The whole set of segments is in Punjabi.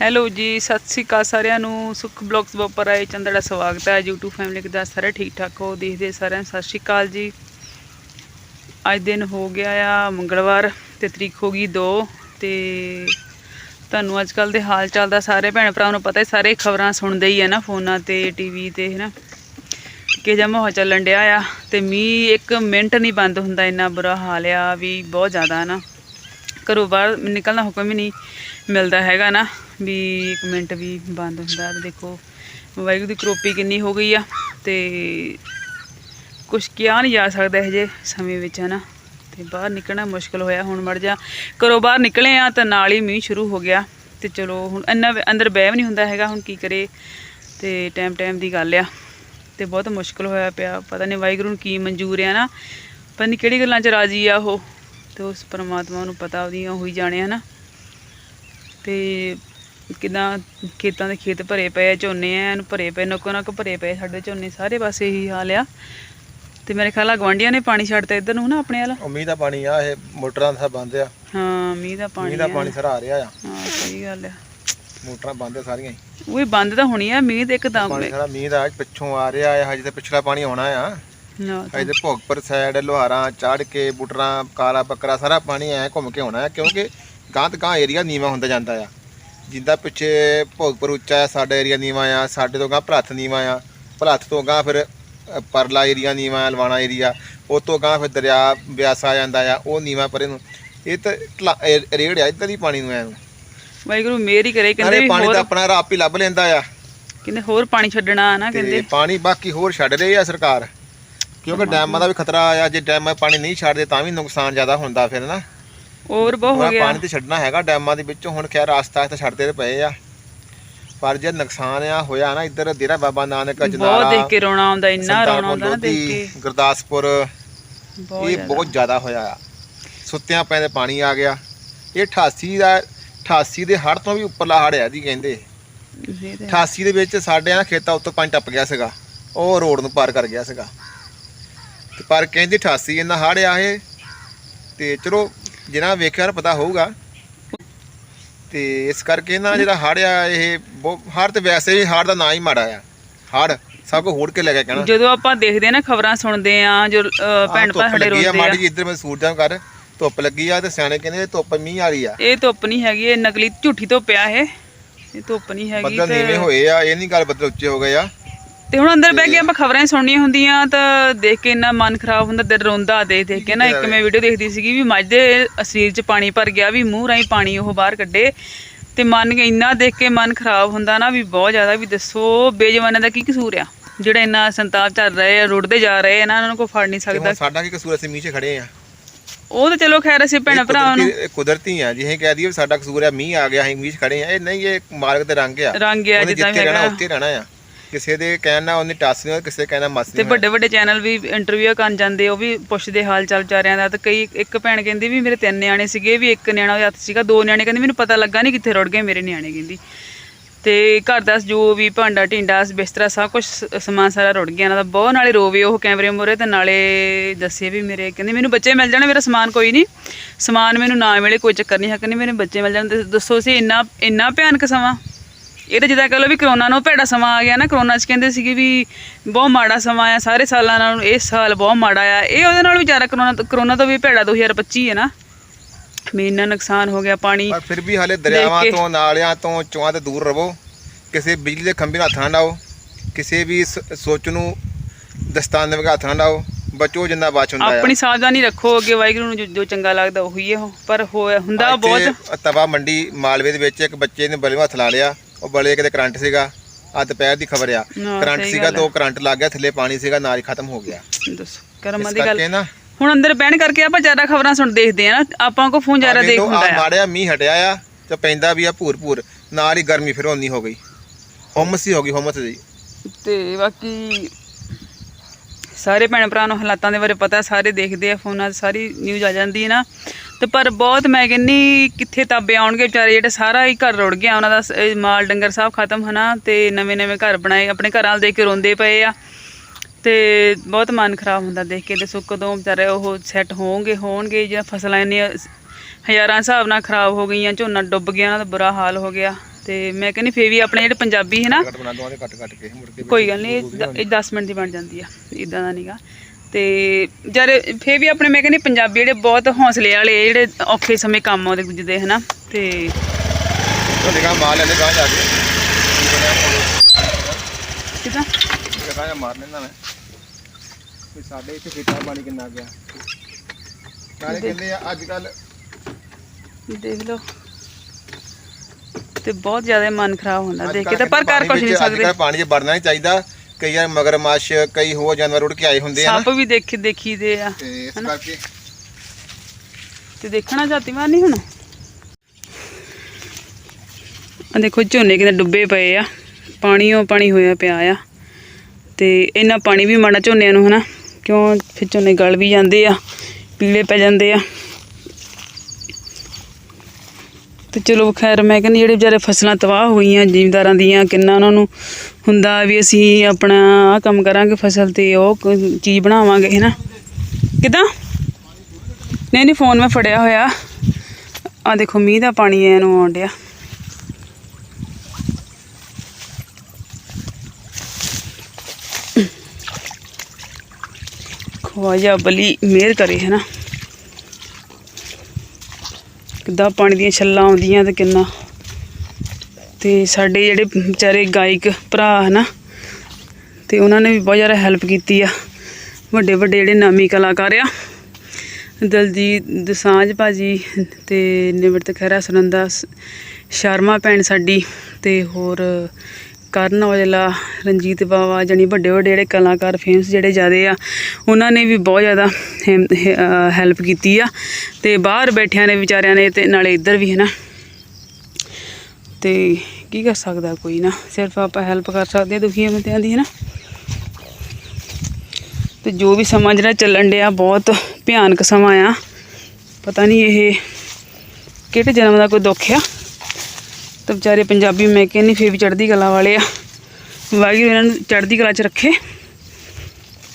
ਹੈਲੋ ਜੀ, ਸਤਿ ਸ੍ਰੀ ਅਕਾਲ ਸਾਰਿਆਂ ਨੂੰ। ਸੁਖ ਬਲੌਗਸ ਉੱਪਰ ਆਏ ਚੰਦ ਦਾ ਸਵਾਗਤ ਹੈ। YouTube ਫੈਮਿਲੀ ਕਿਦਾਂ ਸਾਰੇ ਠੀਕ ਠਾਕ ਹੋ? ਦੇਖਦੇ ਸਾਰਿਆਂ ਸਤਿ ਸ੍ਰੀ ਅਕਾਲ ਜੀ। ਅੱਜ ਦਿਨ ਹੋ ਗਿਆ ਆ, ਮੰਗਲਵਾਰ ਤੇ ਤਰੀਕ ਹੋ ਗਈ 2 ਤੇ ਤੁਹਾਨੂੰ ਅੱਜ ਕੱਲ ਦੇ ਹਾਲ ਚਾਲ ਦਾ ਸਾਰੇ ਭੈਣ ਭਰਾ ਨੂੰ ਪਤਾ ਹੈ, ਸਾਰੇ ਖਬਰਾਂ ਸੁਣਦੇ ਹੀ ਆ ਨਾ ਫੋਨਾਂ ਤੇ ਟੀਵੀ ਤੇ, ਹੈ ਨਾ? ਕਿ ਜਿਹਾ ਮਾਹੌਲ ਚੱਲਣ ਡਿਆ ਆ ਤੇ ਮੀਂਹ ਇੱਕ ਮਿੰਟ ਨਹੀਂ ਬੰਦ ਹੁੰਦਾ, ਇੰਨਾ ਬੁਰਾ ਹਾਲ ਆ ਵੀ ਬਹੁਤ ਜ਼ਿਆਦਾ ਨਾ। ਘਰੋਂ ਬਾਹਰ ਨਿਕਲਣ ਦਾ ਹੁਕਮ ਹੀ ਨਹੀਂ ਮਿਲਦਾ ਹੈਗਾ ਨਾ। ਵੀ ਇੱਕ ਮਿੰਟ ਵੀ ਬੰਦ ਹੁੰਦਾ ਤੇ ਦੇਖੋ, ਵਾਹਿਗੁਰੂ ਦੀ ਕਰੋਪੀ ਕਿੰਨੀ ਹੋ ਗਈ ਆ ਤੇ ਕੁਛ ਕਿਹਾ ਨਹੀਂ ਜਾ ਸਕਦਾ ਇਹ ਜੇ ਸਮੇਂ ਵਿੱਚ ਹੈ ਨਾ ਤੇ ਬਾਹਰ ਨਿਕਲਣਾ ਮੁਸ਼ਕਲ ਹੋਇਆ, ਹੁਣ ਮੜ ਜਾ ਘਰੋਂ ਬਾਹਰ ਨਿਕਲੇ ਆ ਤਾਂ ਨਾਲ ਹੀ ਮੀਂਹ ਸ਼ੁਰੂ ਹੋ ਗਿਆ ਤੇ ਚਲੋ ਹੁਣ ਇੰਨਾ ਅੰਦਰ ਬਹਿ ਵੀ ਨਹੀਂ ਹੁੰਦਾ ਹੈਗਾ, ਹੁਣ ਕੀ ਕਰੇ ਤੇ ਟਾਈਮ ਟਾਈਮ ਦੀ ਗੱਲ ਆ ਤੇ ਬਹੁਤ ਮੁਸ਼ਕਲ ਹੋਇਆ ਪਿਆ, ਪਤਾ ਨਹੀਂ ਵਾਹਿਗੁਰੂ ਨੂੰ ਕੀ ਮਨਜ਼ੂਰ ਆ ਨਾ ਪਤਾ ਨਹੀਂ ਕਿਹੜੀ ਗੱਲਾਂ 'ਚ ਰਾਜੀ ਆ ਉਹ ਤੇ ਉਸ ਪਰਮਾਤਮਾ ਨੂੰ ਪਤਾ, ਉਹਦੀਆਂ ਹੋਈ ਜਾਣੇ, ਹਨਾ। ਤੇ ਕਿਦਾਂ ਖੇਤਾਂ ਦੇ ਖੇਤ ਭਰੇ ਪਏ ਆ ਝੋਨੇ ਐਨ ਭਰੇ ਪਏ ਨੱਕੋ ਨੱਕ ਭਰੇ ਪਏ ਸਾਡੇ ਝੋਨੇ ਸਾਰੇ ਪਾਸੇ ਇਹੀ ਹਾਲ ਆ। ਤੇ ਮੇਰੇ ਖਿਆਲ ਆ ਗਵਾਂਢੀਆਂ ਨੇ ਪਾਣੀ ਛੱਡਤਾ ਇੱਧਰ ਨੂੰ ਨਾ ਆਪਣੇ ਵਾਲਾ? ਉਹ ਮੀਂਹ ਦਾ ਪਾਣੀ ਆ ਇਹ ਮੋਟਰਾਂ ਦਾ ਬੰਦ ਆ। ਹਾਂ ਮੀਂਹ ਦਾ ਪਾਣੀ ਮੀਂਹ ਦਾ ਆ। ਪਾਣੀ ਸਾਰਾ ਆ ਰਿਹਾ ਆ। ਹਾਂ ਸਹੀ ਗੱਲ ਆ। ਮੋਟਰਾਂ ਬੰਦ ਆ ਸਾਰੀਆਂ ਹੀ। ਉਹ ਬੰਦ ਤਾਂ ਹੋਣੀ ਆ ਮੀਂਹ ਤੇ ਇੱਕਦਮ। ਪਾਣੀ ਸਾਰਾ ਮੀਂਹ ਦਾ ਪਿੱਛੋਂ ਆ ਰਿਹਾ ਆ ਹਜੇ ਤੇ ਪਿਛਲਾ ਪਾਣੀ ਆਉਣਾ ਆ। ਨਾ ਤੇ। ਭੋਗਪੁਰ ਸਾਈਡ ਲੋਹਾਰਾਂ ਚੜ ਕੇ ਬੁਟਰਾਂ ਕਾਲਾ ਬੱਕਰਾ ਸਾਰਾ ਪਾਣੀ ਐ ਘੁੰਮ ਕੇ ਆਉਣਾ ਆ ਕਿਉਂਕਿ ਗਾਂ ਤੇ ਗਾਂ ਏਰੀਆ ਨੀਵਾ ਹੁੰਦਾ ਜਾਂਦਾ ਆ। ਜਿੰਦਾ ਪਿੱਛੇ ਭੋਗਪੁਰ ਉੱਚਾ ਸਾਡਾ ਏਰੀਆ ਨੀਵਾ ਆ ਸਾਡੇ ਤੋਂ ਗਾਂ ਭਲੱਥ ਨੀਵਾ ਆ। ਭਲੱਥ ਤੋਂ ਗਾਂ ਫਿਰ ਪਰਲਾ ਏਰੀਆ ਨੀਵਾ ਆ ਲਵਾਣਾ ਏਰੀਆ। ਉਹ ਤੋਂ ਗਾਂ ਫਿਰ ਦਰਿਆ ਬਿਆਸ ਆ ਜਾਂਦਾ ਆ ਉਹ ਨੀਵਾ ਪਰੇ ਨੂੰ। ਇਹ ਤਾਂ ਰੇੜ ਆ ਇੱਧਰ ਹੀ ਪਾਣੀ ਨੂੰ ਐ ਨੂੰ ਵਾਹਿਗੁਰੂ ਮੇਰ ਕਰੇ ਕਹਿੰਦੇ ਵੀ ਪਾਣੀ ਤਾਂ ਆਪਣਾ ਰਾਪ ਹੀ ਲੱਭ ਲੈਂਦਾ ਆ। ਕਹਿੰਦੇ ਹੋਰ ਪਾਣੀ ਛੱਡਣਾ ਆ ਨਾ ਕਹਿੰਦੇ। ਪਾਣੀ ਬਾਕੀ ਹੋਰ ਛੱਡ ਰਹੀ ਆ ਸਰਕਾਰ। ਕਿਉਂਕਿ ਡੈਮਾਂ ਦਾ ਵੀ ਖਤਰਾ ਆ ਜੇ ਡੈਮਾਂ ਪਾਣੀ ਨਹੀਂ ਛੱਡਦੇ ਤਾਂ ਵੀ ਨੁਕਸਾਨ ਜ਼ਿਆਦਾ ਹੁੰਦਾ ਫਿਰ ਨਾ। ਹੋਰ ਬਹੁਤ ਹੋ ਹੁਣ ਗਿਆ। ਪਾਣੀ ਤੇ ਛੱਡਣਾ ਹੈਗਾ ਡੈਮਾਂ ਦੇ ਵਿੱਚੋਂ। ਹੁਣ ਖੈਰ ਆਸਤਾ ਤੇ ਛੱਡਦੇ ਤੇ ਪਏ ਆ। ਪਰ ਜੇ ਨੁਕਸਾਨ ਆ ਹੋਇਆ ਨਾ ਇੱਧਰ ਡੇਰਾ ਬਾਬਾ ਨਾਨਕ ਬਹੁਤ ਜਨਾਲਾ ਦੇਖ ਕੇ ਰੋਣਾ ਆਉਂਦਾ ਇੰਨਾ ਰੋਣਾ ਆਉਂਦਾ ਨਾ ਦੇਖ ਲੋਧੀ, ਕੇ ਗੁਰਦਾਸਪੁਰ ਬਹੁਤ ਇਹ ਜ਼ਿਆਦਾ। ਬਹੁਤ ਜ਼ਿਆਦਾ ਹੋਇਆ ਆ। ਸੁੱਤਿਆਂ ਪੈਂਦੇ ਪਾਣੀ ਆ ਗਿਆ। ਇਹ 88 ਦਾ 88 ਦੇ ਹੜ ਤੋਂ ਵੀ ਉੱਪਰਲਾ ਹੜ ਆ ਜੀ ਕਹਿੰਦੇ। ਇਹ ਤੇ 88 ਦੇ ਵਿੱਚ ਸਾਡੇ ਨਾ ਖੇਤਾਂ ਉੱਤੋਂ ਪਾਣੀ ਟੱਪ ਗਿਆ ਸੀਗਾ। ਉਹ ਰੋਡ ਨੂੰ ਪਾਰ ਕਰ ਗਿਆ ਸੀਗਾ। ਤੇ ਪਰ ਕਹਿੰਦੇ 88 ਇੰਨਾ ਹੜ ਆ ਇਹ। ਤੇ ਚਲੋ ਜਿਹਨਾਂ ਵੇਖਿਆ ਪਤਾ ਹੋਊਗਾ। ਤੇ ਇਸ ਕਰਕੇ ਨਾ ਜਿਹੜਾ ਹੜ ਆ ਇਹ ਹੜ ਤੇ ਵੈਸੇ ਵੀ ਹੜ ਦਾ ਨਾਂ ਹੀ ਮਾੜਾ ਆ। ਹੜ ਸਭ ਕੋ ਹੋੜ ਕੇ ਲੈ ਕੇ ਕਹਿਣਾ। ਜਦੋਂ ਆਪਾਂ ਦੇਖਦੇ ਆ ਨਾ ਖਬਰਾਂ ਸੁਣਦੇ ਆ ਜੋ ਭੈਣ ਭਰਾ ਸਾਡੇ ਰੋਂਦੇ ਆ। ਮਾੜੀ ਇੱਧਰ ਮੈਂ ਸੂਰਜਾਂ ਕਰ ਧੁੱਪ ਲੱਗੀ ਆ ਤੇ ਸਿਆਣੇ ਕਹਿੰਦੇ ਧੁੱਪ ਮੀਂਹ ਵਾਲੀ ਆ। ਇਹ ਧੁੱਪ ਨਹੀਂ ਹੈਗੀ ਇਹ ਨਕਲੀ ਝੂਠੀ ਧੁੱਪ ਆ ਇਹ। ਇਹ ਧੁੱਪ ਨਹੀਂ ਹੈਗੀ ਬੱਦਲ ਨੀਵੇਂ ਹੋਏ ਆ ਇਹ ਨਹੀਂ ਗੱਲ ਬੱਦਲ ਉੱਚੇ ਹੋ ਗਏ ਆ। ਤੇ ਹੁਣ ਅੰਦਰ ਬਹਿ ਕੇ ਆਪਾਂ ਖਬਰਾਂ ਹੀ ਸੁਣਨੀਆਂ ਹੁੰਦੀਆਂ ਤਾਂ ਦੇਖ ਕੇ ਇੰਨਾ ਮਨ ਖਰਾਬ ਹੁੰਦਾ ਦਿਲ ਰੋਂਦਾ ਦੇਖ ਦੇਖ ਕੇ ਨਾ ਇੱਕ ਮੈਂ ਵੀਡੀਓ ਦੇਖਦੀ ਸੀਗੀ ਵੀ ਮੱਝ ਦੇ ਸਰੀਰ 'ਚ ਪਾਣੀ ਭਰ ਗਿਆ ਵੀ ਮੂੰਹ ਰਾਹੀਂ ਪਾਣੀ ਉਹ ਬਾਹਰ ਕੱਢੇ ਤੇ ਮਨ ਇੰਨਾ ਦੇਖ ਕੇ ਮਨ ਖਰਾਬ ਹੁੰਦਾ ਨਾ ਵੀ ਬਹੁਤ ਜ਼ਿਆਦਾ ਵੀ ਦੱਸੋ ਬੇਜਵਾਨਾਂ ਦਾ ਕੀ ਕਸੂਰ ਆ? ਜਿਹੜਾ ਇੰਨਾ ਸੰਤਾਪ ਚੱਲ ਰਹੇ ਆ ਰੁੜਦੇ ਜਾ ਰਹੇ ਆ ਨਾ ਉਹਨਾਂ ਨੂੰ ਕੋਈ ਫੜ ਨਹੀਂ ਸਕਦਾ। ਸਾਡਾ ਕੀ ਕਸੂਰ ਅਸੀਂ ਮੀਂਹ 'ਚ ਖੜੇ ਆ ਉਹ ਤਾਂ ਚਲੋ ਖੈਰ ਅਸੀਂ ਭੈਣਾਂ ਭਰਾਵਾਂ ਨੂੰ ਕੁਦਰਤੀ- ਆ ਜਿਹੇ ਕਹਿ ਦਈਏ ਸਾਡਾ ਕਸੂਰ ਆ ਮੀਂਹ ਆ ਗਿਆ ਅਸੀਂ ਮੀਂਹ 'ਚ ਖੜੇ ਆ ਇਹ ਨਹੀਂ ਇਹ ਮਾਲਕ ਦੇ ਰੰਗ ਆ। ਰੰਗ ਆ ਜਿੱਦਾਂ ਹੈਗਾ। ਉੱਥੇ ਰਹਿਣਾ ਆ। ਕਿਸੇ ਦੇ ਕਹਿਣ ਨਾਲ ਉਹਨੇ ਟੱਸ ਨਹੀਂ ਕਿਸੇ ਦੇ ਕਹਿਣ ਨਾਲ ਮਸ ਤੇ ਨਹੀਂ ਵੱਡੇ ਵੱਡੇ ਚੈਨਲ ਵੀ ਇੰਟਰਵਿਊ ਕਰਨ ਜਾਂਦੇ ਉਹ ਵੀ ਪੁੱਛਦੇ ਹਾਲ ਚਾਲ ਵਿਚਾਰਿਆਂ ਦਾ ਤੇ ਕਈ ਇੱਕ ਭੈਣ ਕਹਿੰਦੀ ਵੀ ਮੇਰੇ ਤਿੰਨ ਨਿਆਣੇ ਸੀਗੇ ਵੀ ਇੱਕ ਨਿਆਣਾ ਉਹਦੇ ਹੱਥ ਸੀਗਾ ਦੋ ਨਿਆਣੇ ਕਹਿੰਦੀ ਮੈਨੂੰ ਪਤਾ ਲੱਗਾ ਨਹੀਂ ਕਿੱਥੇ ਰੁੜ ਗਏ ਮੇਰੇ ਨਿਆਣੇ ਕਹਿੰਦੀ। ਤੇ ਘਰ ਦਾ ਜੋ ਵੀ ਭਾਂਡਾ ਢਿੰਡਾ ਬਿਸਤਰਾ ਸਭ ਕੁਝ ਸਮਾਨ ਸਾਰਾ ਰੁੜ ਗਿਆ ਇਹਨਾਂ ਦਾ ਬਹੁਤ ਨਾਲੇ ਰੋਵੇ ਉਹ ਕੈਮਰੇ ਮੂਹਰੇ ਤੇ ਨਾਲੇ ਦੱਸੇ ਵੀ ਮੇਰੇ ਕਹਿੰਦੀ ਮੈਨੂੰ ਬੱਚੇ ਮਿਲ ਜਾਣੇ ਮੇਰਾ ਸਮਾਨ ਕੋਈ ਨਹੀਂ ਸਮਾਨ ਮੈਨੂੰ ਨਾ ਮਿਲੇ ਕੋਈ ਚੱਕਰ ਨਹੀਂ ਹੈ ਕਹਿੰਦੀ ਮੇਰੇ ਬੱਚੇ ਮਿਲ ਜਾਣ ਤੇ ਦੱਸੋ ਸੀ ਇੰਨਾ ਇੰਨਾ ਭਿਆਨਕ ਸਮਾਂ। ਇਹ ਤਾਂ ਜਿੱਦਾਂ ਕਹ ਲਓ ਵੀ ਕਰੋਨਾ ਨੂੰ ਭੈੜਾ ਸਮਾਂ ਆ ਗਿਆ ਨਾ ਕਰੋਨਾ 'ਚ ਕਹਿੰਦੇ ਸੀਗੇ ਵੀ ਬਹੁਤ ਮਾੜਾ ਸਮਾਂ ਆ ਸਾਰੇ ਸਾਲਾਂ ਨਾਲੋਂ ਇਸ ਸਾਲ ਬਹੁਤ ਮਾੜਾ ਆ। ਇਹ ਉਹਦੇ ਨਾਲ ਵੀ ਜ਼ਿਆਦਾ ਕਰੋਨਾ ਕਰੋਨਾ ਤੋਂ ਵੀ ਭੈੜਾ 2025 ਹੈ ਨਾ। ਇੰਨਾ ਨੁਕਸਾਨ ਹੋ ਗਿਆ ਪਾਣੀ ਪਰ ਫਿਰ ਵੀ ਹਾਲੇ ਦਰਿਆਵਾਂ। ਤੋਂ ਨਾਲਿਆਂ ਤੋਂ ਚੋਆਂ ਤੋਂ ਦੂਰ ਰਹੋ। ਕਿਸੇ ਬਿਜਲੀ ਦੇ ਖੰਭੇ ਨਾਲ ਹੱਥ ਨਾ ਲਾਓ। ਕਿਸੇ ਵੀ ਸੋਚ ਨੂੰ ਦਸਤਾਨ ਦੇ ਹੱਥ ਨਾ ਲਾਓ। ਬਚੋ ਜਿੰਨਾ ਬਚ ਹੁੰਦਾ ਆਪਣੀ ਸਾਵਧਾਨੀ ਰੱਖੋ ਅੱਗੇ ਵਾਹਿਗੁਰੂ ਨੂੰ ਜੋ- ਚੰਗਾ ਲੱਗਦਾ ਉਹੀ ਹੈ ਪਰ ਹੋਇਆ ਹੁੰਦਾ ਬਹੁਤ। ਤਵਾ ਮੰਡੀ ਮਾਲਵੇ ਦੇ ਵਿੱਚ ਇੱਕ ਬੱਚੇ ਨੇ ਬਲੇ ਨੂੰ ਹੱਥ ਲਾ ਲਿਆ। ਉਹ ਬਲੇ ਕਿਤੇ ਕਰੰਟ ਸੀਗਾ ਆ ਦੁਪਹਿਰ ਦੀ ਖਬਰ ਆ। ਹਾਂ, ਕਰੰਟ ਸਹੀ ਸੀਗਾ ਗੱਲ ਦੋ ਕਰੰਟ ਲੱਗ ਗਿਆ ਥੱਲੇ ਪਾਣੀ ਸੀਗਾ ਨਾਲ ਹੀ ਖਤਮ ਹੋ ਗਿਆ। ਦੱਸੋ ਕਰਮਾਂ ਇਸ ਦੀ ਗੱਲ। ਕਰਕੇ ਨਾ ਹੁਣ ਅੰਦਰ ਬਹਿਣ ਕਰਕੇ ਆਪਾਂ ਜ਼ਿਆਦਾ ਖਬਰਾਂ ਸੁਣ ਦੇਖਦੇ ਆ ਨਾ ਆਪਾਂ ਕੋ ਫੋਨ ਜ਼ਿਆਦਾ ਦੇਖ ਹੁੰਦਾ ਆ। ਮਾੜਿਆ ਮੀਂਹ ਹਟਿਆ ਆ ਤੇ ਪੈਂਦਾ ਵੀ ਆ ਭੂਰ ਭੂਰ ਨਾਲ ਹੀ ਗਰਮੀ ਫਿਰ ਹੋਣੀ ਹੋ ਗਈ। ਹੁਮਸ ਹੀ ਹੋ ਗਈ ਹੁਮਸ ਜੀ। ਤੇ ਬਾਕੀ ਸਾਰੇ ਭੈਣ ਭਰਾ ਨੂੰ ਹਾਲਾਤਾਂ ਦੇ ਬਾਰੇ ਪਤਾ, ਸਾਰੇ ਦੇਖਦੇ ਆ ਫੋਨਾਂ 'ਤੇ ਸਾਰੀ ਨਿਊਜ਼ ਆ ਜਾਂਦੀ ਹੈ ਨਾ। ਤੇ ਪਰ ਬਹੁਤ ਮੈਂ ਕਹਿੰਨੀ ਕਿੱਥੇ ਤਾਬੇ ਆਉਣਗੇ ਵਿਚਾਰੇ ਜਿਹੜੇ ਸਾਰਾ ਹੀ ਘਰ ਰੁੜ ਗਿਆ, ਉਹਨਾਂ ਦਾ ਸ- ਮਾਲ ਡੰਗਰ ਸਭ ਖਤਮ ਹਨਾ, ਤੇ ਨਵੇਂ ਨਵੇਂ ਘਰ ਬਣਾਏ, ਆਪਣੇ ਘਰਾਂ ਵੱਲ ਦੇਖ ਕੇ ਰੋਂਦੇ ਪਏ ਆ। ਤੇ ਬਹੁਤ ਮਨ ਖਰਾਬ ਹੁੰਦਾ ਦੇਖ ਕੇ ਤੇ ਸੁੱਕ ਕਦੋਂ ਵਿਚਾਰੇ ਉਹ ਸੈੱਟ ਹੋਣਗੇ ਹੋਣਗੇ ਜਿਹੜਾ ਫਸਲਾਂ ਇੰਨੀਆਂ ਹਜ਼ਾਰਾਂ ਹਿਸਾਬ ਨਾਲ ਖਰਾਬ ਹੋ ਗਈਆਂ, ਝੋਨਾ ਡੁੱਬ ਗਿਆ, ਉਹਨਾਂ ਦਾ ਬੁਰਾ ਹਾਲ ਹੋ ਗਿਆ। ਤੇ ਮੈਂ ਕਹਿੰਦੀ ਫੇਰ ਵੀ ਆਪਣੇ ਜਿਹੜੇ ਪੰਜਾਬੀ ਹੈ ਨਾ ਕੱਟ ਬਣਾ ਦਵਾਂਗੇ ਕੱਟ ਕੱਟ ਕੇ ਮੁੜ ਕੇ ਕੋਈ ਗੱਲ ਨਹੀਂ ਇਹ 10 ਮਿੰਟ ਦੀ ਬਣ ਜਾਂਦੀ ਆ ਇਦਾਂ ਦਾ ਨਹੀਂਗਾ ਤੇ ਜਦ ਫੇਰ ਵੀ ਆਪਣੇ ਮੈਂ ਕਹਿੰਦੀ ਪੰਜਾਬੀ ਜਿਹੜੇ ਬਹੁਤ ਹੌਸਲੇ ਵਾਲੇ ਜਿਹੜੇ ਔਖੇ ਸਮੇਂ ਕੰਮ ਆਉਂਦੇ ਗੁੱਜਦੇ ਹਨਾ। ਤੇ ਤੁਹਾਡੇ ਗਾਂ ਮਾਰ ਲੈਂਦੇ ਗਾਂ ਜਾ ਕੇ। ਕਿਦਾਂ? ਜਾਂ ਮਾਰ ਲੈਂਦਾ ਮੈਂ। ਵੀ ਸਾਡੇ ਇੱਥੇ ਖੇਤਾਂ ਪਾਣੀ ਕਿੰਨਾ ਗਿਆ। ਨਾਲੇ ਕਹਿੰਦੇ ਆ ਅੱਜ ਕੱਲ ਦੇਖ ਲਓ। ਤੇ ਬਹੁਤ ਜ਼ਿਆਦਾ ਮਨ ਖਰਾਬ ਹੁੰਦਾ ਦੇਖ ਕੇ ਤਾਂ ਪਰ ਕਰ ਕੁਝ ਨਹੀਂ ਸਕਦੇ। ਪਾਣੀ 'ਚ ਵੜਨਾ ਨਹੀਂ ਚਾਹੀਦਾ। ਕਈ ਵਾਰ ਮਗਰਮੱਛ ਕਈ ਹੋਰ ਜਾਨਵਰ ਉੱਡ ਕੇ ਆਏ ਹੁੰਦੇ ਆ ਸੱਪ ਵੀ ਦੇਖੀ ਦੇਖੀ ਦੇ ਆ ਤੇ ਇਸ ਕਰਕੇ ਤੇ ਦੇਖਣਾ ਜਾਤੀ ਮਾਰ ਨਹੀਂ ਹੁਣ? ਆ ਦੇਖੋ ਝੋਨੇ ਕਿਤੇ ਡੁੱਬੇ ਪਏ ਆ। ਪਾਣੀਓ ਪਾਣੀ ਹੋਇਆ ਪਿਆ ਆ। ਤੇ ਇੰਨਾ ਪਾਣੀ ਵੀ ਮਾੜਾ ਝੋਨਿਆਂ ਨੂੰ ਹਨਾ? ਕਿਉਂ? ਫਿਰ ਝੋਨੇ ਗਲ ਵੀ ਜਾਂਦੇ ਆ ਪੀਲੇ ਪੈ ਜਾਂਦੇ ਆ। ਤੇ ਚਲੋ ਖੈਰ ਮੈਂ ਕਹਿੰਦੀ ਜਿਹੜੇ ਵਿਚਾਰੇ ਫਸਲਾਂ ਤਬਾਹ ਹੋਈਆਂ, ਜ਼ਿਮੀਂਦਾਰਾਂ ਦੀਆਂ, ਕਿੰਨਾ ਉਹਨਾਂ ਨੂੰ ਹੁੰਦਾ ਵੀ ਅਸੀਂ ਆਪਣਾ ਆ ਕੰਮ ਕਰਾਂਗੇ ਫਸਲ ਤੇ ਉਹ ਚੀਜ਼ ਬਣਾਵਾਂਗੇ ਹੈਨਾ ਕਿਦਾਂ? ਨਹੀਂ ਨਹੀਂ ਫੋਨ ਮੈਂ ਫੜਿਆ ਹੋਇਆ। ਆ ਦੇਖੋ, ਮੀਂਹ ਦਾ ਪਾਣੀ ਇਹਨੂੰ ਆਉਣ ਡਿਆ। ਖਵਾਜਾ ਬਲੀ ਮਿਹਰ ਕਰੇ, ਹੈ ਨਾ? ਕਿੱਦਾਂ ਪਾਣੀ ਦੀਆਂ ਛੱਲਾਂ ਆਉਂਦੀਆਂ ਤੇ ਕਿੰਨਾ। ਤੇ ਸਾਡੇ ਜਿਹੜੇ ਵਿਚਾਰੇ ਗਾਇਕ ਭਰਾ ਹਨਾ ਤੇ ਉਹਨਾਂ ਨੇ ਵੀ ਬਹੁਤ ਜ਼ਿਆਦਾ ਹੈਲਪ ਕੀਤੀ ਆ। ਵੱਡੇ ਵੱਡੇ ਜਿਹੜੇ ਨਾਮੀ ਕਲਾਕਾਰ ਆ, ਦਲਜੀਤ ਦਸਾਂਝ ਭਾਜੀ ਤੇ ਨਿਮਰਤ ਖਹਿਰਾ ਸੁਨੰਦਾ ਸ਼ਰਮਾ ਭੈਣ ਸਾਡੀ ਤੇ ਹੋਰ ਕਰਨ ਔਜਲਾ ਰਣਜੀਤ ਬਾਵਾ ਜਾਣੀ ਵੱਡੇ ਵੱਡੇ ਜਿਹੜੇ ਕਲਾਕਾਰ ਫੇਮਸ ਜਿਹੜੇ ਜ਼ਿਆਦੇ ਆ, ਉਹਨਾਂ ਨੇ ਵੀ ਬਹੁਤ ਜ਼ਿਆਦਾ ਹੈਲਪ ਕੀਤੀ ਆ ਤੇ ਬਾਹਰ ਬੈਠਿਆਂ ਨੇ ਵਿਚਾਰਿਆਂ ਨੇ ਤੇ ਨਾਲੇ ਇੱਧਰ ਵੀ ਹੈ ਨਾ ਤੇ ਕੀ ਕਰ ਸਕਦਾ ਕੋਈ ਨਾ, ਸਿਰਫ ਆਪਾਂ ਹੈਲਪ ਕਰ ਸਕਦੇ ਹਾਂ ਦੁਖੀਆਂ ਬੰਦਿਆਂ ਦੀ ਹੈ ਨਾ ਤੇ ਜੋ ਵੀ ਸਮਾਂ ਜਿਹੜਾ ਚੱਲਣ ਡਿਆ, ਬਹੁਤ ਭਿਆਨਕ ਸਮਾਂ ਆ। ਪਤਾ ਨਹੀਂ ਇਹ ਕਿਹੜੇ ਜਨਮ ਦਾ ਕੋਈ ਦੁੱਖ ਆ। ਤੇ ਵਿਚਾਰੇ ਪੰਜਾਬੀ ਮੈਂ ਕਹਿੰਦੀ ਫੇਰ ਵੀ ਚੜ੍ਹਦੀ ਕਲਾ ਵਾਲੇ ਆ। ਵਾਹਿਗੁਰੂ ਇਹਨਾਂ ਨੂੰ ਚੜ੍ਹਦੀ ਕਲਾ 'ਚ ਰੱਖੇ।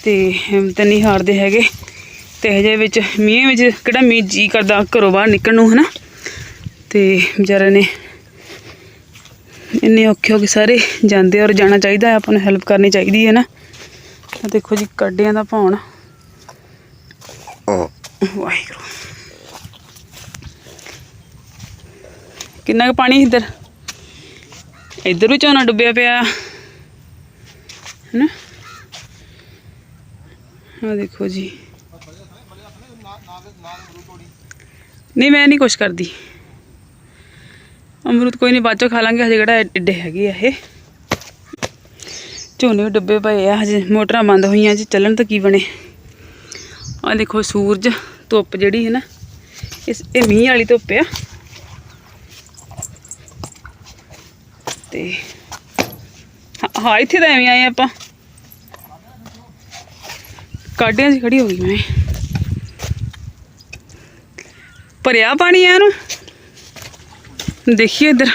ਤੇ ਹਿੰਮਤ ਨਹੀਂ ਹਾਰਦੇ ਹੈਗੇ। ਤੇ ਹਜੇ ਵਿੱਚ ਮੀਂਹ ਵਿੱਚ ਕਿਹੜਾ ਮੀਂਹ ਜੀ ਕਰਦਾ ਘਰੋਂ ਬਾਹਰ ਨਿਕਲਣ ਨੂੰ ਹਨਾ? ਤੇ ਵਿਚਾਰੇ ਨੇ ਇੰਨੇ ਔਖੇ ਹੋ ਕੇ ਸਾਰੇ ਜਾਂਦੇ ਔਰ ਜਾਣਾ ਚਾਹੀਦਾ ਆਪਾਂ ਨੂੰ ਹੈਲਪ ਕਰਨੀ ਚਾਹੀਦੀ ਹੈ ਨਾ ਆ ਦੇਖੋ ਜੀ ਕੱਡਿਆਂ ਦਾ ਭੌਣ ਵਾਹਿਗੁਰੂ। ਕਿੰਨਾ ਕੁ ਪਾਣੀ ਇੱਧਰ? ਇੱਧਰ ਵੀ ਝੋਨਾ ਡੁੱਬਿਆ ਪਿਆ। ਹੈਨਾ? ਆ ਦੇਖੋ ਜੀ। ਨਹੀਂ, ਮੈਂ ਨਹੀਂ ਕੁਛ ਕਰਦੀ। ਅਮਰੂਦ ਕੋਈ ਨਹੀਂ, ਬਾਅਦ ਚੋਂ ਖਾ ਲਾਂਗੇ। ਹਜੇ ਕਿਹੜਾ ਏਡੇ ਹੈਗੇ ਆ ਇਹ। ਝੋਨੇ ਵੀ ਡੁੱਬੇ ਪਏ ਆ। ਹਜੇ ਮੋਟਰਾਂ ਬੰਦ ਹੋਈਆਂ ਜੀ। ਚੱਲਣ ਤਾਂ ਕੀ ਬਣੇ। ਆ ਦੇਖੋ ਸੂਰਜ ਧੁੱਪ ਜਿਹੜੀ ਹੈ ਨਾ, ਇਸ ਇਹ ਮੀਂਹ ਵਾਲੀ ਧੁੱਪ ਆ। ਤੇ ਹਾਂ- ਇੱਥੇ ਤਾਂ ਐਵੇਂ ਆਏ ਆਪਾਂ। ਕਾਡਿਆਂ 'ਚ ਖੜੀ ਹੋ ਗਈ ਮੈਂ। ਭਰਿਆ ਪਾਣੀ ਆ ਇਹਨੂੰ। ਦੇਖੀਏ ਇੱਧਰ।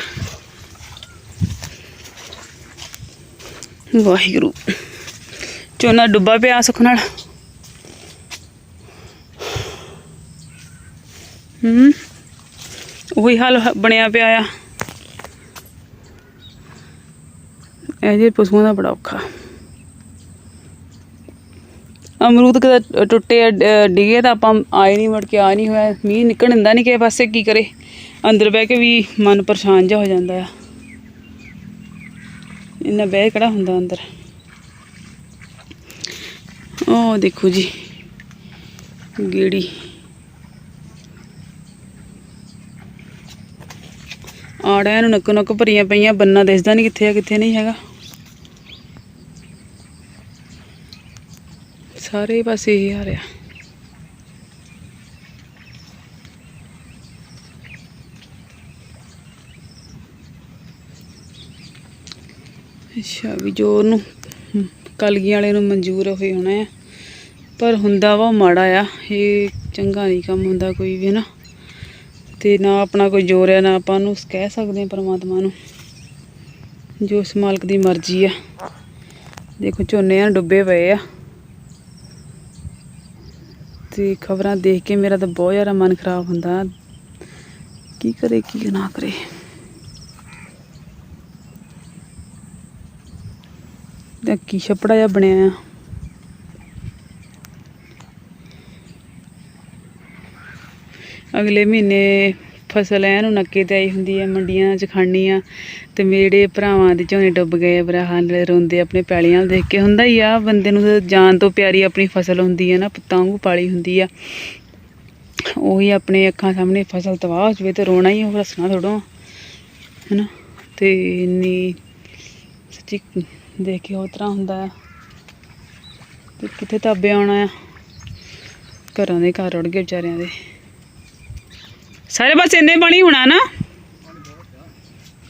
ਵਾਹਿਗੁਰੂ। ਝੋਨਾ ਡੁੱਬਾ ਪਿਆ ਸੁੱਖ ਨਾਲ। ਹੂੰ। ਉਹੀ ਹਾਲ ਬਣਿਆ ਪਿਆ ਆ। ਇਹ ਜੇ ਪਸ਼ੂਆਂ ਦਾ ਬੜਾ ਔਖਾ। ਅਮਰੂਦ ਕਦਾ ਟੁੱਟੇ ਆ, ਡਿੱਗੇ ਤਾਂ ਆਪਾਂ ਆਏ ਨਹੀਂ ਮੁੜ ਕੇ ਆ ਨਹੀਂ ਹੋਇਆ। ਮੀਂਹ ਨਿਕਲ ਦਿੰਦਾ ਨਹੀਂ ਕਿਸੇ ਪਾਸੇ ਕੀ ਕਰੇ? ਅੰਦਰ ਬਹਿ ਕੇ ਵੀ ਮਨ ਪਰੇਸ਼ਾਨ ਜਿਹਾ ਹੋ ਜਾਂਦਾ ਆ। ਇੰਨਾ ਬਹਿ ਕਿਹੜਾ ਹੁੰਦਾ ਅੰਦਰ? ਉਹ ਦੇਖੋ ਜੀ ਗੇੜੀ। ਆੜਿਆਂ ਨੂੰ ਨੱਕੋ ਨੱਕ ਭਰੀਆਂ ਪਈਆਂ ਬੰਨਾ ਦਿਸਦਾ ਨਹੀਂ ਕਿੱਥੇ ਆ ਕਿੱਥੇ ਨਹੀਂ ਹੈਗਾ। ਸਾਰੇ ਪਾਸੇ ਹੀ ਆ। ਰਿਹਾ ਅੱਛਾ ਵੀ ਜੋ ਉਹਨੂੰ ਹਮ, ਕਲਗੀਆਂ ਵਾਲੇ ਨੂੰ ਮਨਜ਼ੂਰ ਹੋਏ ਹੋਣਾ ਆ। ਪਰ ਹੁੰਦਾ ਵਾ ਮਾੜਾ ਆ ਇਹ ਚੰਗਾ ਨਹੀਂ ਕੰਮ ਹੁੰਦਾ ਕੋਈ ਵੀ ਨਾ। ਤੇ ਨਾ ਆਪਣਾ ਕੋਈ ਜ਼ੋਰ ਹੈ, ਨਾ ਆਪਾਂ ਨੂੰ ਕਹਿ ਸਕਦੇ ਹਾਂ ਪਰਮਾਤਮਾ ਨੂੰ ਜੋ ਉਸ ਮਾਲਕ ਦੀ ਮਰਜ਼ੀ ਆ। ਦੇਖੋ ਝੋਨੇ ਆ ਡੁੱਬੇ ਪਏ ਆ। ਤੇ ਖਬਰਾਂ ਦੇਖ ਕੇ ਮੇਰਾ ਤਾਂ ਬਹੁਤ ਜ਼ਿਆਦਾ ਮਨ ਖਰਾਬ ਹੁੰਦਾ। ਕੀ ਕਰੇ, ਕੀ ਨਾ ਕਰੇ। ਤਾਂ ਕੀ ਛਪੜਾ ਜਿਹਾ ਬਣਿਆ ਆ। ਅਗਲੇ ਮਹੀਨੇ ਫਸਲ ਐਨ ਨੂੰ ਨੱਕੇ ਤੇ ਆਈ ਹੁੰਦੀ ਹੈ ਮੰਡੀਆਂ 'ਚ ਖੜਨੀ ਆ ਤੇ ਮੇਰੇ ਭਰਾਵਾਂ ਦੇ ਝੋਨੇ ਡੁੱਬ ਗਏ ਬਰਾ ਹਾਲ ਰੋਂਦੇ ਆਪਣੇ ਪੈਲੀਆਂ ਦੇਖ ਕੇ। ਹੁੰਦਾ ਹੀ ਆ, ਬੰਦੇ ਨੂੰ ਤਾਂ ਜਾਨ ਤੋਂ ਪਿਆਰੀ ਆਪਣੀ ਫਸਲ ਹੁੰਦੀ ਹੈ ਨਾ, ਪੁੱਤਾਂ ਵਾਂਗੂ ਪਾਲੀ ਹੁੰਦੀ ਆ। ਉਹੀ ਆਪਣੇ ਅੱਖਾਂ ਸਾਹਮਣੇ ਫਸਲ ਤਬਾਹ ਹੋ ਜਾਵੇ ਤੇ ਰੋਣਾ ਹੀ ਹੋਰ ਹੱਸਣਾ ਥੋੜੋ ਹੈਨਾ? ਤੇ ਇੰਨੀ ਸੱਚੀ ਦੇਖ ਕੇ ਉਹ ਤਰ੍ਹਾਂ ਹੁੰਦਾ ਆ। ਤੇ ਕਿੱਥੇ ਤਾਬੇ ਆਉਣਾ ਆ? ਘਰਾਂ ਦੇ ਘਰ ਰੁੜ ਗਏ ਵਿਚਾਰਿਆਂ ਦੇ। ਸਾਰੇ ਪਾਸੇ ਇੰਨੇ ਪਾਣੀ ਹੋਣਾ ਨਾ?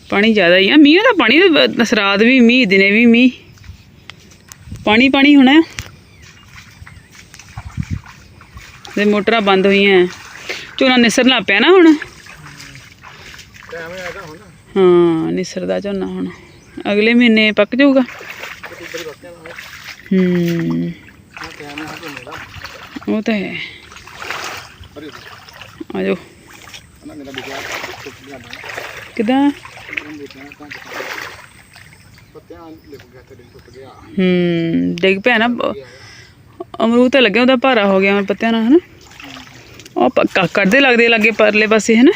ਪਾਣੀ ਜ਼ਿਆਦਾ ਹੀ ਆ। ਮੀਂਹ ਦਾ ਪਾਣੀ ਤਾਂ ਵੀ ਮੀਂਹ, ਦਿਨੇ ਵੀ ਮੀਂਹ। ਪਾਣੀ ਪਾਣੀ ਹੋਣਾ। ਤੇ ਮੋਟਰਾਂ ਬੰਦ ਹੋਈਆਂ। ਝੋਨਾ ਨਿਸਰਨਾ ਪਿਆ ਨਾ ਹੁਣ? ਹਾਂ, ਨਿਸਰਦਾ ਝੋਨਾ ਹੁਣ। ਅਗਲੇ ਮਹੀਨੇ ਪੱਕ ਜਾਊਗਾ। ਹੂੰ। ਉਹ ਤਾਂ ਹੈ। ਆ ਜਾਓ ਕਿਦਾਂ? ਹੂੰ, ਡਿੱਗ ਪਿਆ ਨਾ। ਅਮਰੂਦ ਤਾਂ ਲੱਗਿਆ ਉਹਦਾ ਭਾਰਾ ਹੋ ਗਿਆ ਪੱਤਿਆਂ ਨਾਲ, ਹਨਾ? ਉਹ ਪੱਕਾ ਕੱਢਦੇ ਲੱਗਦੇ ਲੱਗੇ ਪਰਲੇ ਪਾਸੇ, ਹਨਾ?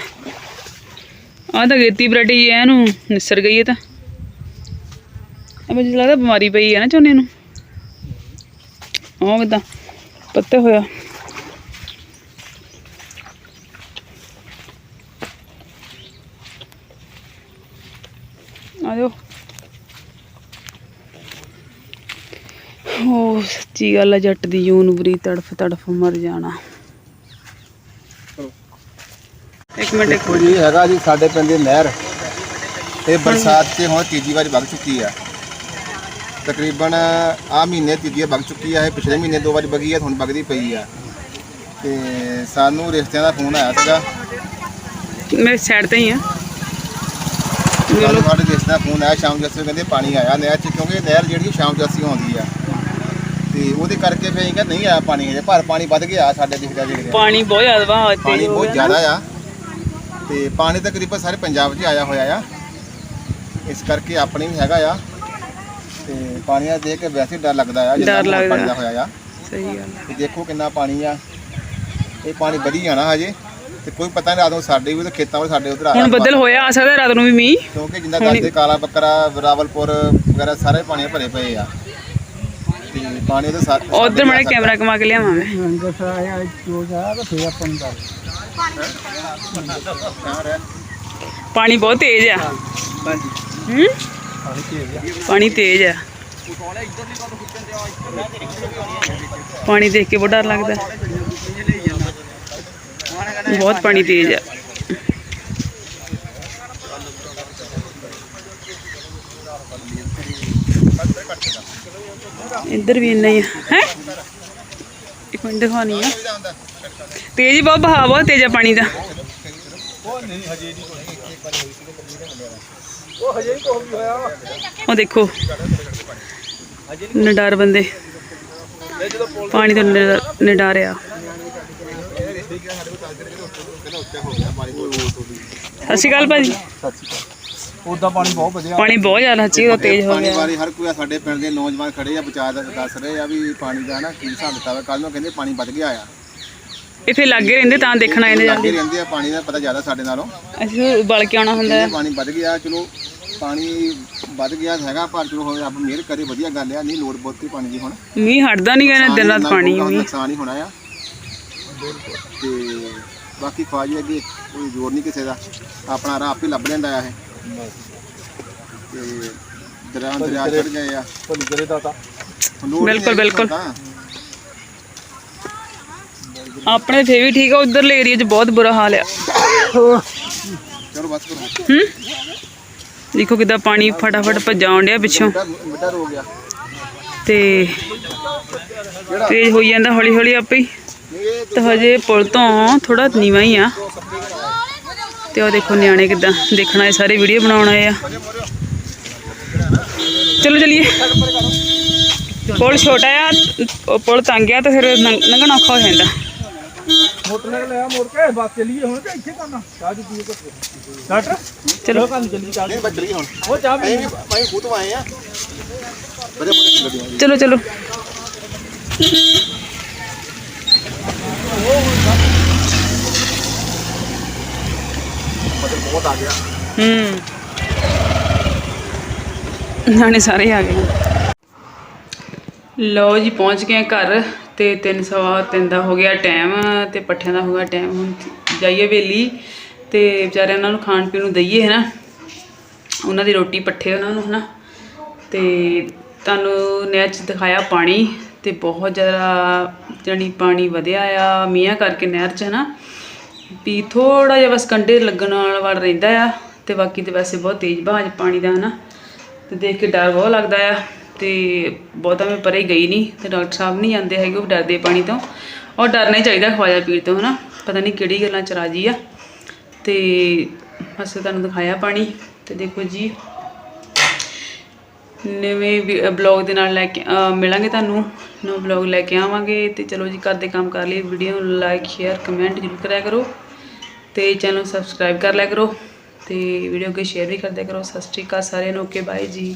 ਆਹ ਤਾਂ ਗੇਤੀ ਬਰੇਟੀ ਐ ਨੂੰ ਨਿਸਰ ਗਈ ਹੈ ਤਾਂ। ਆ ਮੈਨੂੰ ਲੱਗਦਾ ਬਿਮਾਰੀ ਪਈ ਹੈ ਨਾ ਝੋਨੇ ਨੂੰ। ਉਹ ਕਿਦਾਂ? ਪੱਤੇ ਹੋਇਆ। ਆ ਜਾਓ ਉਹ ਸੱਚੀ ਗੱਲ ਆ ਜੱਟ ਦੀ ਜੂਨ ਬਰੀ ਤੜਫ ਤੜਫ ਮਰ ਜਾਣਾ। ਇੱਕ ਮਿੰਟ ਇੱਕ ਜੀ ਹੈਗਾ ਜੀ ਸਾਡੇ ਪਿੰਡ ਦੀ ਨਹਿਰ ਇਹ ਬਰਸਾਤ 'ਚ ਹੁਣ ਤੀਜੀ ਵਾਰ ਵਗ ਚੁੱਕੀ ਆ। ਤਕਰੀਬਨ ਆ ਮਹੀਨੇ ਤੀਜੀ ਵਾਰ ਵਗ ਚੁੱਕੀ ਆ ਇਹ ਪਿਛਲੇ ਮਹੀਨੇ ਦੋ ਵਾਰ ਵਗੀ ਆ ਹੁਣ ਵਗਦੀ ਪਈ ਆ। ਤੇ ਸਾਨੂੰ ਰਿਸ਼ਤਿਆਂ ਦਾ ਫੋਨ ਆਇਆ ਸੀਗਾ। ਮੇਰੇ ਸਾਈਡ ਤੇ ਹੀ ਆ। ਸਾਨੂੰ ਸਾਡੇ ਰਿਸ਼ਤਿਆਂ ਦਾ ਫੋਨ ਆਇਆ ਸ਼ਾਮ ਜੱਸੇ ਕਹਿੰਦੇ ਪਾਣੀ ਆਇਆ ਨਹਿਰ 'ਚ ਕਿਉਂਕਿ ਨਹਿਰ ਜਿਹੜੀ ਸ਼ਾਮ ਜੱਸੀ ਆਉਂਦੀ ਆ। ਤੇ ਉਹਦੇ ਕਰਕੇ ਫਿਰ ਅਸੀਂ ਕਿਹਾ ਨਹੀਂ ਆਇਆ ਪਾਣੀ ਹਜੇ ਪਰ ਪਾਣੀ ਵੱਧ ਗਿਆ ਸਾਡੇ ਦਿਖਦਾ ਦਿਖਦਾ ਪਾਣੀ ਬਹੁਤ ਜ਼ਿਆਦਾ ਵਾ ਪਾਣੀ ਤੇਜ਼ ਹੋ ਬਹੁਤ। ਜ਼ਿਆਦਾ ਆ। ਤੇ ਪਾਣੀ ਤਕਰੀਬਨ ਸਾਰੇ ਪੰਜਾਬ 'ਚ ਆਇਆ ਹੋਇਆ ਆ। ਇਸ ਕਰਕੇ ਆਪਣੇ ਵੀ ਹੈਗਾ ਆ। ਤੇ ਪਾਣੀ ਆ ਦੇਖ ਕੇ ਵੈਸੇ ਡਰ ਲੱਗਦਾ ਆ ਮਾਹੌਲ ਪਾਣੀ। ਦਾ ਹੋਇਆ ਆ। ਸਹੀ ਗੱਲ। ਤੇ ਦੇਖੋ ਕਿੰਨਾ ਪਾਣੀ ਆ। ਇਹ ਪਾਣੀ ਵਧੀ ਜਾਣਾ ਹਜੇ। ਤੇ ਕੋਈ ਪਤਾ ਨਹੀਂ ਰਾਤੋਂ ਸਾਡੇ ਵੀ ਤੇ ਖੇਤਾਂ ਵਾਲੇ ਸਾਡੇ ਉਧਰ ਆ ਹੁਣ ਬੱਦਲ ਹੋਇਆ ਆ ਸਕਦਾ ਰਾਤ ਨੂੰ ਵੀ ਮੀਂਹ। ਕਿਉਂਕਿ ਜਿੰਦਾ ਦੱਸਦੇ ਕਾਲਾ ਬੱਕਰਾ ਰਾਵਲਪੁਰ ਵਗੈਰਾ ਸਾਰੇ ਪਾਣੀ ਭਰੇ ਪਏ ਆ। ਤੇ ਪਾਣੀ ਉਹਦੇ ਸਾਥ ਉਧਰ ਮੜੇ ਕੈਮਰਾ ਕਮਾ ਕੇ ਲਿਆਵਾਂ ਮੈਂ। ਪਾਣੀ ਬਹੁਤ ਤੇਜ਼ ਆ। ਹੂੰ? ਪਾਣੀ ਤੇਜ਼ ਆ। ਪਾਣੀ ਦੇਖ ਕੇ ਬਹੁਤ ਡਰ ਲੱਗਦਾ। ਬਹੁਤ ਪਾਣੀ ਤੇਜ਼ ਹੈ ਇੱਧਰ ਵੀ ਇੰਨਾ ਹੀ ਆ। ਹੈ? ਇੱਕ ਮਿੰਟ ਦਿਖਾਉਣੀ ਆ। ਤੇਜ਼ ਹੀ ਬਹੁਤ ਬਹਾਵ ਬਹੁਤ ਤੇਜ਼ ਆ ਪਾਣੀ ਦਾ। ਉਹ ਦੇਖੋ। ਨਿਡਰ ਬੰਦੇ। ਪਾਣੀ ਤੋਂ ਨਿਡਰ- ਸਤਿ ਸ਼੍ਰੀ ਅਕਾਲ ਭਾਜੀ। ਉਦਾਂ ਪਾਣੀ ਬਹੁਤ ਵਧੀਆ। ਪਾਣੀ ਬਹੁਤ ਜ਼ਿਆਦਾ ਸੱਚੀ ਉਹ ਤੇਜ਼ ਹੋ ਪਾਣੀ ਗਿਆ ਬਾਰੇ ਹਰ ਕੋਈ ਸਾਡੇ ਪਿੰਡ ਦੇ ਨੌਜਵਾਨ ਖੜੇ ਆ ਬਚਾਅ ਦਾ ਦੱਸ ਰਹੇ ਆ ਵੀ ਪਾਣੀ ਦਾ ਨਾ ਕੀ ਹਿਸਾਬ ਕਿਤਾਬ ਕੱਲ ਨੂੰ ਕਹਿੰਦੇ ਪਾਣੀ ਵੱਧ ਗਿਆ ਆ। ਫਿਰ ਲੱਗੇ ਰਹਿੰਦੇ ਤਾਂ ਦੇਖਣ ਆਏ ਨੇ ਲੱਗੇ ਜਾਂਦੇ ਰਹਿੰਦੇ ਆ ਪਾਣੀ ਦਾ ਪਤਾ ਜ਼ਿਆਦਾ ਸਾਡੇ ਨਾਲੋਂ। ਅਸੀਂ ਉਬਲ ਕੇ ਆਉਣਾ ਹੁੰਦਾ। ਹੈ ਕਹਿੰਦੇ ਪਾਣੀ ਵੱਧ ਗਿਆ ਚਲੋ ਪਾਣੀ ਵੱਧ ਗਿਆ ਹੈਗਾ ਪਰ ਚਲੋ ਹੋਵੇ ਰੱਬ ਮਿਹਰ ਕਰੇ ਵਧੀਆ ਗੱਲ ਆ ਨਹੀਂ ਲੋੜ ਬਹੁਤੀ ਪਾਣੀ ਦੀ ਹੁਣ। ਮੀਂਹ ਹਟਦਾ ਨਹੀਂ ਕਹਿੰਦੇ ਦਿਨ ਰਾਤ ਪਾਣੀ ਮੀਂਹ। ਨੁਕਸਾਨ ਹੀ ਹੋਣਾ ਆ। ਤੇ ਬਾਕੀ ਖਵਾਜੀ ਅੱਗੇ ਕੋਈ ਜ਼ੋਰ ਨਹੀਂ ਕਿਸੇ ਦਾ। ਆਪਣਾ ਰਾਹ ਆਪੇ ਲੱਭ ਲੈਂਦਾ ਆ ਇਹ। ਤੇ ਦਰਿਆ ਦਰਿਆ ਚੜ ਗਏ ਆ। ਕਰੇ ਦਾ ਤਾਂ। ਬਿਲਕੁਲ, ਬਿਲਕੁਲ। ਆਪਣੇ ਫੇ ਵੀ ਠੀਕ ਆ ਉਧਰਲੇ ਏਰੀਆ 'ਚ ਬਹੁਤ ਬੁਰਾ ਹਾਲ ਆ। ਚਲੋ ਬਸ ਕਰੋ। ਹੂੰ? ਦੇਖੋ ਕਿਦਾਂ ਪਾਣੀ ਫਟਾਫਟ ਭੱਜਾਉਣ ਡਿਆ ਪਿੱਛੋਂ। ਰੋ ਗਿਆ ਤੇ ਤੇਜ਼ ਹੋਈ ਜਾਂਦਾ ਹੌਲੀ ਹੌਲੀ ਆਪੇ ਹੀ। ਤਾਂ ਹਜੇ ਪੁਲ ਤੋਂ ਥੋੜਾ ਨੀਵਾਂ ਹੀ ਆ। ਤੇ ਉਹ ਦੇਖੋ ਨਿਆਣੇ ਕਿਦਾਂ ਦੇਖਣ ਆਏ ਸਾਰੇ ਵੀਡੀਓ ਬਣਾਉਣ ਆਏ ਆ। ਚਲੋ ਚਲੀਏ। ਪੁਲ ਛੋਟਾ ਆ ਪੁਲ ਤੰਗ ਆ ਤਾਂ ਫਿਰ ਲੰਘਣਾ ਔਖਾ ਹੋ ਜਾਂਦਾ। ਮੋਟਰਸਾਈਕਲ ਲਿਆ ਮੋੜ ਕੇ ਬਸ ਚੱਲੀਏ ਹੁਣ। ਕਿ ਇੱਥੇ ਕਰਨਾ ਚਾਹ ਦੀ ਪੀਓ ਕੋ ਡਾਕਟਰ ਚਲੋ। ਕੰਮ ਜਲਦੀ ਚਾਹ ਨਹੀਂ ਬੱਚਲੀ ਹੁਣ ਉਹ ਚਾਹ ਅਸੀਂ ਵੀ ਅਸੀਂ ਖੁਦ ਆਏ ਆ ਬੜੇ ਬੜੇ ਗੱਡੀਆਂ ਜੀ ਮਤਲਬ ਬਹੁਤ ਆ ਗਿਆ ਹੂੰ। ਨਾਲੇ ਸਾਰੇ ਆ ਗਏ। ਲਓ ਜੀ, ਪਹੁੰਚ ਗਏ ਘਰ ਤੇ ਤਿੰਨ ਸਵਾ ਤਿੰਨ ਦਾ ਹੋ ਗਿਆ ਟਾਈਮ ਤੇ ਪੱਠਿਆਂ ਦਾ ਹੋ ਗਿਆ ਟਾਈਮ ਹੁਣ ਜਾਈਏ ਵੇਲੀ ਤੇ ਵਿਚਾਰਿਆਂ ਉਹਨਾਂ ਨੂੰ ਖਾਣ ਪੀਣ ਨੂੰ ਦਈਏ ਹੈ ਨਾ ਉਹਨਾਂ ਦੀ ਰੋਟੀ ਪੱਠੇ ਉਹਨਾਂ ਨੂੰ, ਹਨਾ? ਤੇ ਤੁਹਾਨੂੰ ਨਹਿਰ 'ਚ ਦਿਖਾਇਆ ਪਾਣੀ। ਤੇ ਬਹੁਤ ਜ਼ਿਆਦਾ ਜਾਣੀ ਪਾਣੀ ਵਧਿਆ ਆ ਮੀਆਂ ਕਰਕੇ ਨਹਿਰ 'ਚ ਹਨਾ ਵੀ ਥੋੜਾ ਜਿਹਾ ਬਸ ਕੰਡੇ ਲੱਗਣ ਵਾਲਾ ਵੜ ਰਹਿੰਦਾ ਆ ਤੇ ਬਾਕੀ ਤੇ ਵੈਸੇ ਬਹੁਤ ਤੇਜ਼ ਬਹਾਜ ਪਾਣੀ ਦਾ ਹਨਾ ਤੇ ਦੇਖ ਕੇ ਡਰ ਬਹੁਤ ਲੱਗਦਾ ਆ ਤੇ ਬਹੁਤਾ ਮੈਂ ਪਰੇ ਗਈ ਨਹੀਂ ਤੇ ਡਾਕਟਰ ਸਾਹਿਬ ਨਹੀਂ ਜਾਂਦੇ ਹੈਗੇ, ਉਹ ਡਰਦੇ ਪਾਣੀ ਤੋਂ ਔਰ ਡਰਨਾ ਹੀ ਚਾਹੀਦਾ ਖਵਾਇਆ ਪੀਣ ਤੋਂ ਹਨਾ ਪਤਾ ਨਹੀਂ ਕਿਹੜੀ ਗੱਲਾਂ ਚ ਰਾਜੀ ਆ, ਤੇ ਬਸ ਤੁਹਾਨੂੰ ਦਿਖਾਇਆ ਪਾਣੀ, ਤੇ ਦੇਖੋ ਜੀ, ਨਵੇਂ ਬਲੌਗ ਦੇ ਨਾਲ ਲੈ ਕੇ ਮਿਲਾਂਗੇ ਤੁਹਾਨੂੰ ਨਵਾਂ ਬਲੌਗ ਲੈ ਕੇ ਆਵਾਂਗੇ ਤੇ ਚਲੋ ਜੀ ਘਰ ਦੇ ਕੰਮ ਕਰ ਲਈ ਵੀਡੀਓ ਨੂੰ ਲਾਈਕ ਸ਼ੇਅਰ ਕਮੈਂਟ ਜ਼ਰੂਰ ਕਰਿਆ ਕਰੋ ਤੇ ਚੈਨਲ ਨੂੰ ਸਬਸਕ੍ਰਾਈਬ ਕਰ ਲਿਆ ਕਰੋ ਤੇ ਵੀਡੀਓ ਕੇ ਸ਼ੇਅਰ ਵੀ ਕਰ ਦਿਆ ਕਰੋ। ਸਤਿ ਸ਼੍ਰੀ ਅਕਾਲ ਸਾਰਿਆਂ ਨੂੰ ਓਕੇ ਬਾਏ ਜੀ।